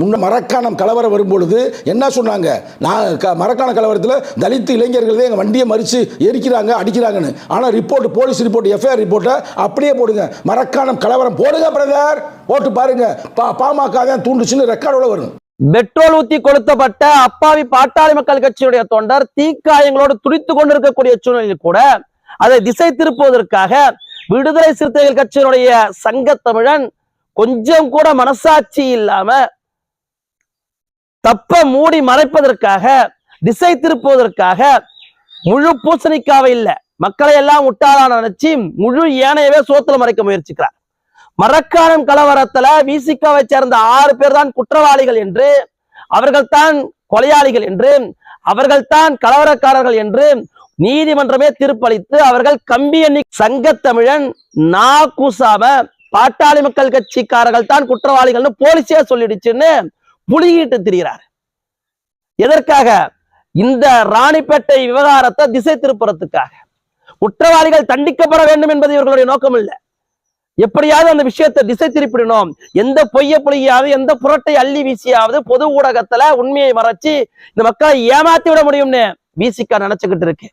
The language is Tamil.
முன்ன மரக்காணம் கலவரம் வரும்பொழுது என்ன சொன்னாங்க? நான் க மரக்காண கலவரத்தில் தலித்து இளைஞர்களே எங்கள் வண்டியை மறித்து எரிக்கிறாங்க அடிக்கிறாங்கன்னு. ஆனால் ரிப்போர்ட் போலீஸ் ரிப்போர்ட் எஃப்ஐஆர் ரிப்போர்ட்டை அப்படியே போடுங்க. மரக்காணம் கலவரம் போடுங்க பிரதர் போட்டு பாருங்க. பா பாமக தான் தூண்டுச்சுன்னு ரெக்கார்டோட வரும். பெட்ரோல் ஊத்தி கொளுத்தப்பட்ட அப்பாவி பாட்டாளி மக்கள் கட்சியுடைய தொண்டர் தீக்காயங்களோடு துடித்து கொண்டிருக்கக்கூடிய சூழ்நிலையில் கூட அதை திசை திருப்புவதற்காக விடுதலை சிறுத்தைகள் கட்சியினுடைய சங்கத்தமிழன் கொஞ்சம் கூட மனசாட்சி இல்லாம தப்ப மூடி மறைப்பதற்காக திசை திருப்புவதற்காக முழு பூசணிக்காவை இல்ல. மக்களை எல்லாம் முட்டாளான நினைச்சு முழு ஏனையவே சோத்துல மறைக்க முயற்சிக்கிறார். மரக்காணம் கலவரத்துல விசிகாவை சேர்ந்த ஆறு பேர் தான் குற்றவாளிகள் என்று அவர்கள் தான் கொலையாளிகள் என்று அவர்கள் தான் கலவரக்காரர்கள் என்று நீதிமன்றமே தீர்ப்பளித்து அவர்கள் கம்பி எண்ணி சங்கத்தமிழன் நா. கூசாம பாட்டாளி மக்கள் கட்சிக்காரர்கள் தான் குற்றவாளிகள்னு போலீஸே சொல்லிடுச்சுன்னு முழுகிட்டு திரிகிறார். எதற்காக? இந்த ராணிப்பேட்டை விவகாரத்தை திசை திருப்புறதுக்காக குற்றவாளிகள் தண்டிக்கப்பட வேண்டும் என்பது இவர்களுடைய நோக்கம் இல்லை எப்படியாவது அந்த விஷயத்தை திசை திருப்பிடணும். எந்த பொய்ய பொய்யாவது எந்த புரட்டை அள்ளி வீசியாவது பொது ஊடகத்துல உண்மையை மறைச்சு இந்த மக்களை ஏமாத்தி விட முடியும்னு வீசிக்கா நினைச்சுக்கிட்டு இருக்கு.